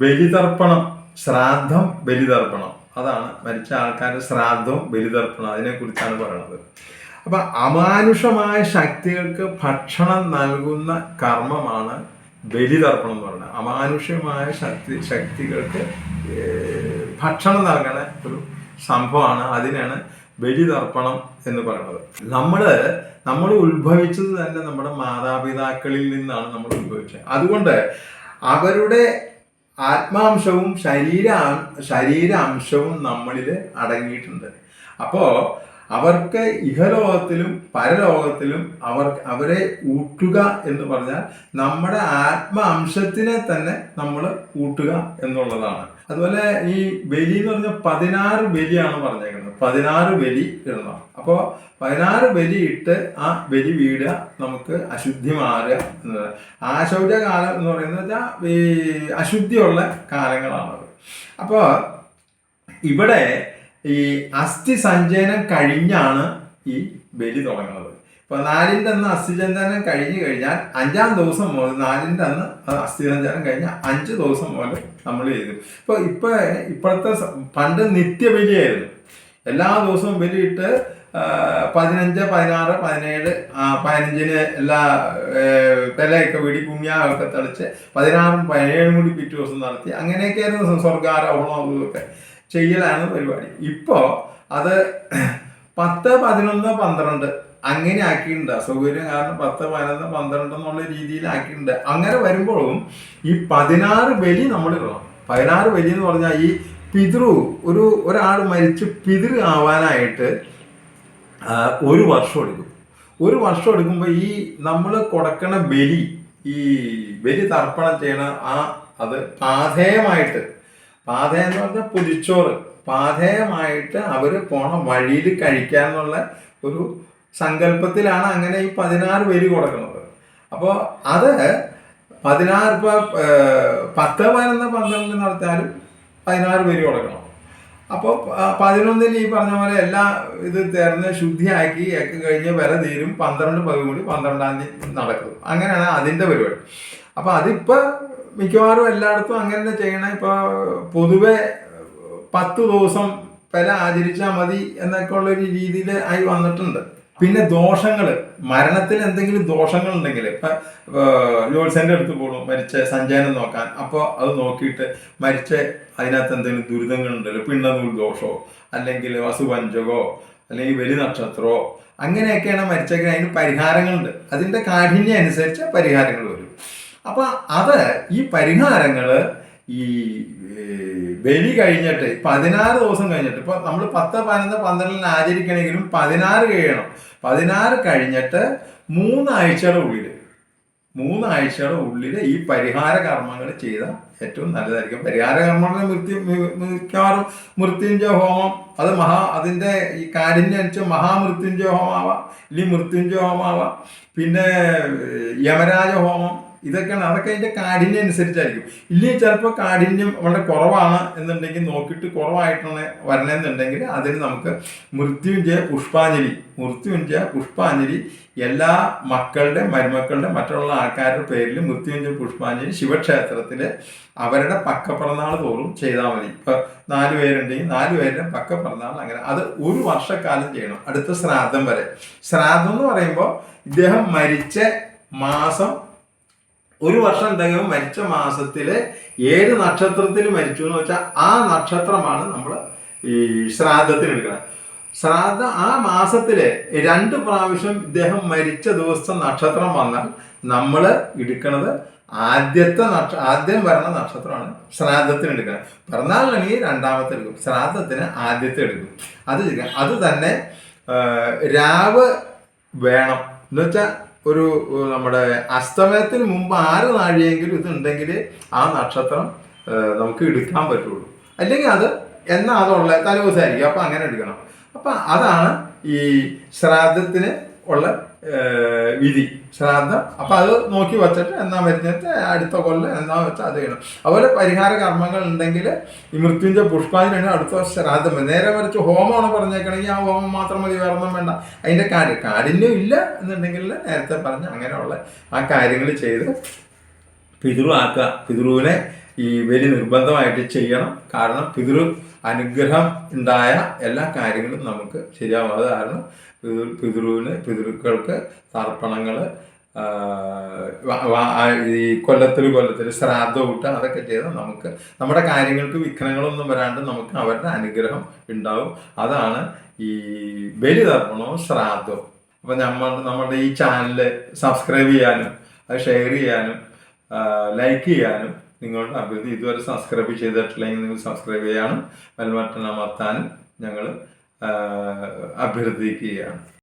ബലിതർപ്പണം ശ്രാദ്ധം ബലിതർപ്പണം. അതാണ് മരിച്ച ആൾക്കാരുടെ ശ്രാദ്ധവും ബലിതർപ്പണം അതിനെ കുറിച്ചാണ് പറയുന്നത് അപ്പൊ അമാനുഷമായ ശക്തികൾക്ക് ഭക്ഷണം നൽകുന്ന കർമ്മമാണ് ബലിതർപ്പണം എന്ന് പറയുന്നത്. അമാനുഷ്യമായ ശക്തി ശക്തികൾക്ക് ഭക്ഷണം നൽകണ ഒരു സംഭവമാണ്. അതിനാണ് ബലിതർപ്പണം എന്ന് പറയുന്നത്. നമ്മൾ നമ്മൾ ഉത്ഭവിച്ചത് തന്നെ നമ്മുടെ മാതാപിതാക്കളിൽ നിന്നാണ് നമ്മൾ ഉത്ഭവിച്ചത്. അതുകൊണ്ട് അവരുടെ ആത്മാംശവും ശരീര അംശവും നമ്മളിൽ അടങ്ങിയിട്ടുണ്ട്. അപ്പോൾ അവർക്ക് ഇഹലോകത്തിലും പരലോകത്തിലും അവർ അവരെ ഊട്ടുക എന്ന് പറഞ്ഞാൽ നമ്മുടെ ആത്മാംശത്തിനെ തന്നെ നമ്മൾ ഊട്ടുക എന്നുള്ളതാണ്. അതുപോലെ ഈ ബലി എന്ന് പറഞ്ഞാൽ പതിനാറ് ബലിയാണ് പറഞ്ഞേക്കുന്നത്. പതിനാറ് ബലി ഇടണം അപ്പോൾ പതിനാറ് ബലി ഇട്ട് ആ ബലി വീടുക നമുക്ക് അശുദ്ധി മാറുക എന്നത്. ആശൗച കാലം എന്ന് പറയുന്നത് വെച്ചാൽ ഈ അശുദ്ധിയുള്ള കാലങ്ങളാണത്. അപ്പോൾ ഇവിടെ ഈ അസ്ഥി സഞ്ചയനം കഴിഞ്ഞാണ് ഈ ബലി തുടങ്ങുന്നത്. ഇപ്പൊ നാലിന്റെ അന്ന് അസ്ഥിചന്ദനം കഴിഞ്ഞു കഴിഞ്ഞാൽ അഞ്ചാം ദിവസം മുതൽ നാലിന്റെ അന്ന് അസ്ഥിചന്ദനം അസ്ഥിസഞ്ചാരം കഴിഞ്ഞ അഞ്ച് ദിവസം മുതൽ നമ്മൾ ചെയ്തു. ഇപ്പൊ ഇപ്പൊ ഇപ്പോഴത്തെ പണ്ട് നിത്യബലിയായിരുന്നു. എല്ലാ ദിവസവും ബലിയിട്ട് പതിനഞ്ച് പതിനാറ് പതിനേഴ് പതിനഞ്ചിന് എല്ലാ വിലയൊക്കെ വീടി പുണ്യമൊക്കെ തളിച്ച് പതിനാറും പതിനേഴും കൂടി പിറ്റേ ദിവസം നടത്തി. അങ്ങനെയൊക്കെയായിരുന്നു സ്വർഗാരോഹണം ഒക്കെ ചെയ്യലാണ് പരിപാടി. ഇപ്പോ അത് പത്ത് പതിനൊന്ന് പന്ത്രണ്ട് അങ്ങനെ ആക്കിയിട്ടുണ്ട്. അസൗകര്യം കാരണം പത്ത് പതിനൊന്ന് പന്ത്രണ്ട് എന്നുള്ള രീതിയിൽ ആക്കിയിട്ടുണ്ട് അങ്ങനെ വരുമ്പോഴും ഈ പതിനാറ് ബലി നമ്മൾ ഇടണം. പതിനാറ് ബലി എന്ന് പറഞ്ഞാൽ ഈ പിതൃ ഒരു ഒരാൾ മരിച്ച് പിതൃ ആവാനായിട്ട് ഒരു വർഷം എടുക്കും. ഒരു വർഷം എടുക്കുമ്പോൾ ഈ നമ്മൾ കൊടുക്കണ ബലി ഈ ബലി തർപ്പണം ചെയ്യണ ആ അത് പാധേയമായിട്ട് പാധേയം എന്ന് പറഞ്ഞാൽ പുതിച്ചോറ് പാധേയമായിട്ട് അവർ പോണ വഴിയിൽ കഴിക്കാന്നുള്ള ഒരു സങ്കല്പത്തിലാണ് അങ്ങനെ ഈ പതിനാറ് പേര് കൊടുക്കുന്നത്. അപ്പോൾ അത് പതിനാറ് ഇപ്പോൾ പത്ത് പതിനൊന്ന് പന്ത്രണ്ട് നടത്തിയാലും പതിനാറ് പേര് കൊടുക്കണം. അപ്പോൾ പതിനൊന്നിൽ ഈ പറഞ്ഞ പോലെ എല്ലാ ഇത് തേർന്ന് ശുദ്ധിയാക്കി ഒക്കെ കഴിഞ്ഞ് വില തീരും. പന്ത്രണ്ട് പകുതി കൂടി പന്ത്രണ്ടാം തീയതി നടക്കും. അങ്ങനെയാണ് അതിന്റെ പരിപാടി. അപ്പോൾ അതിപ്പോൾ മിക്കവാറും എല്ലായിടത്തും അങ്ങനെ ചെയ്യണം. ഇപ്പോൾ പൊതുവെ പത്ത് ദിവസം വില ആചരിച്ചാൽ മതി എന്നൊക്കെ ഉള്ളൊരു രീതിയിൽ ആയി വന്നിട്ടുണ്ട്. പിന്നെ ദോഷങ്ങൾ മരണത്തിൽ എന്തെങ്കിലും ദോഷങ്ങൾ ഉണ്ടെങ്കിൽ ഇപ്പൊ ജോത്സ്യന്റെ അടുത്ത് പോകണം മരിച്ച സഞ്ചയനം നോക്കാൻ. അപ്പോൾ അത് നോക്കിയിട്ട് മരിച്ച അതിനകത്ത് എന്തെങ്കിലും ദുരിതങ്ങൾ ഉണ്ടല്ലോ പിണ്ണനൂൽ ദോഷമോ അല്ലെങ്കിൽ വസുപഞ്ചകോ അല്ലെങ്കിൽ വലി നക്ഷത്രമോ അങ്ങനെയൊക്കെയാണ് മരിച്ചെങ്കിൽ അതിന് പരിഹാരങ്ങളുണ്ട്. അതിന്റെ കാഠിന്യം അനുസരിച്ച് പരിഹാരങ്ങൾ വരും. അപ്പൊ അത് ഈ പരിഹാരങ്ങൾ ഈ ബലി കഴിഞ്ഞിട്ട് പതിനാറ് ദിവസം കഴിഞ്ഞിട്ട് ഇപ്പൊ നമ്മൾ പത്ത് പതിനൊന്ന് പന്ത്രണ്ടിന് ആചരിക്കണമെങ്കിലും പതിനാറ് കഴിയണം. പതിനാറ് കഴിഞ്ഞിട്ട് മൂന്നാഴ്ചയുടെ ഉള്ളിൽ മൂന്നാഴ്ചയുടെ ഉള്ളിൽ ഈ പരിഹാര കർമ്മങ്ങൾ ചെയ്താൽ ഏറ്റവും നല്ലതായിരിക്കും. പരിഹാര കർമ്മങ്ങൾ മൃത്യു മിക്കവാറും മൃത്യുഞ്ജയ ഹോമം അത് മഹാ അതിന്റെ ഈ കാഠിന്യം അനുസരിച്ച് മഹാമൃത്യുഞ്ജയ ഹോമാവാം ഇല്ലെങ്കിൽ മൃത്യുഞ്ജയ ഹോമാവാം. പിന്നെ യമരാജ ഹോമം ഇതൊക്കെയാണ് അതൊക്കെ അതിന്റെ കാഠിന്യം അനുസരിച്ചായിരിക്കും. ഇല്ലെങ്കിൽ ചിലപ്പോൾ കാഠിന്യം വളരെ കുറവാണ് എന്നുണ്ടെങ്കിൽ നോക്കിയിട്ട് കുറവായിട്ടാണ് വരണമെന്നുണ്ടെങ്കിൽ അതിന് നമുക്ക് മൃത്യുഞ്ജയ പുഷ്പാഞ്ജലി മൃത്യുഞ്ജയ പുഷ്പാഞ്ജലി എല്ലാ മക്കളുടെ മരുമക്കളുടെ മറ്റുള്ള ആൾക്കാരുടെ പേരിൽ മൃത്യുഞ്ജയ പുഷ്പാഞ്ജലി ശിവക്ഷേത്രത്തിൽ അവരുടെ പക്കപ്പിറന്നാൾ തോറും ചെയ്താൽ മതി. ഇപ്പൊ നാല് പേരുണ്ടെങ്കിൽ നാല് പേരുടെ പക്കപ്പിറന്നാൾ അങ്ങനെ. അത് ഒരു വർഷക്കാലം ചെയ്യണം. അടുത്ത ശ്രാദ്ധം വരെ. ശ്രാദ്ധം എന്ന് പറയുമ്പോൾ ഇദ്ദേഹം മരിച്ച മാസം ഒരു വർഷം എന്തെങ്കിലും മരിച്ച മാസത്തിലെ ഏത് നക്ഷത്രത്തിൽ മരിച്ചു എന്ന് വെച്ചാൽ ആ നക്ഷത്രമാണ് നമ്മൾ ഈ ശ്രാദ്ധത്തിന് എടുക്കുന്നത്. ശ്രാദ്ധ ആ മാസത്തിലെ രണ്ട് പ്രാവശ്യം ഇദ്ദേഹം മരിച്ച ദിവസം നക്ഷത്രം വന്നാൽ നമ്മൾ എടുക്കുന്നത് ആദ്യത്തെ നക്ഷ ആദ്യം വരുന്ന നക്ഷത്രമാണ് ശ്രാദ്ധത്തിന് എടുക്കുന്നത്. പിറന്നാളിനാണെങ്കിൽ രണ്ടാമത്തെ എടുക്കും. ശ്രാദ്ധത്തിന് ആദ്യത്തെ എടുക്കും. അത് അത് തന്നെ രാവ് വേണം. എന്ന് വെച്ചാൽ ഒരു നമ്മുടെ അസ്തമയത്തിന് മുമ്പ് ആറ് നാഴിയെങ്കിലും ഇതുണ്ടെങ്കിൽ ആ നക്ഷത്രം നമുക്ക് എടുക്കാൻ പറ്റുള്ളൂ. അല്ലെങ്കിൽ അത് എന്നാ അതുള്ള തലേദിവസമായിരിക്കും അപ്പം അങ്ങനെ എടുക്കണം. അപ്പം അതാണ് ഈ ശ്രാദ്ധത്തിന് ഉള്ള വിധി ശ്രാദ്ധം. അപ്പം അത് നോക്കി വച്ചിട്ട് എന്നാ വരുന്നത് അടുത്ത കൊല്ലം എന്നാ വെച്ചാൽ അത് ചെയ്യണം. അതുപോലെ പരിഹാര കർമ്മങ്ങൾ ഉണ്ടെങ്കിൽ ഈ മൃത്യുഞ്ജയ പുഷ്പാഞ്ജലിയാണ് അടുത്ത ശ്രാദ്ധം. നേരെ മറിച്ച് ഹോമമാണ് പറഞ്ഞേക്കണമെങ്കിൽ ആ ഹോമം മാത്രം മതി വേറൊന്നും വേണ്ട. അതിന്റെ കാര്യം കാഠിന്യം ഇല്ല എന്നുണ്ടെങ്കിൽ നേരത്തെ പറഞ്ഞ അങ്ങനെയുള്ള ആ കാര്യങ്ങൾ ചെയ്ത് പിതൃ ആക്കുക പിതൃവിനെ ഈ ബലി നിർബന്ധമായിട്ട് ചെയ്യണം. കാരണം പിതൃ അനുഗ്രഹം ഉണ്ടായ എല്ലാ കാര്യങ്ങളും നമുക്ക് ശരിയാവും കാരണം പിതൃ പിതൃവിന് പിതൃക്കൾക്ക് തർപ്പണങ്ങൾ ഈ കൊല്ലത്തിൽ കൊല്ലത്തിൽ ശ്രാദ്ധ കൂട്ട അതൊക്കെ ചെയ്ത് നമുക്ക് നമ്മുടെ കാര്യങ്ങൾക്ക് വിഘ്നങ്ങളൊന്നും വരാണ്ട് നമുക്ക് അവരുടെ അനുഗ്രഹം ഉണ്ടാവും. അതാണ് ഈ ബലി തർപ്പണവും ശ്രാദ്ധവും. അപ്പം നമ്മൾ നമ്മുടെ ഈ ചാനൽ സബ്സ്ക്രൈബ് ചെയ്യാനും അത് ഷെയർ ചെയ്യാനും ലൈക്ക് ചെയ്യാനും നിങ്ങളുടെ അഭിവൃദ്ധി ഇതുവരെ സബ്സ്ക്രൈബ് ചെയ്തിട്ടില്ലെങ്കിൽ നിങ്ങൾ സബ്സ്ക്രൈബ് ചെയ്യാനും ബെൽബട്ടൺ അമർത്താനും ഞങ്ങൾ അഭ്യർത്ഥിക്കുകയാണ്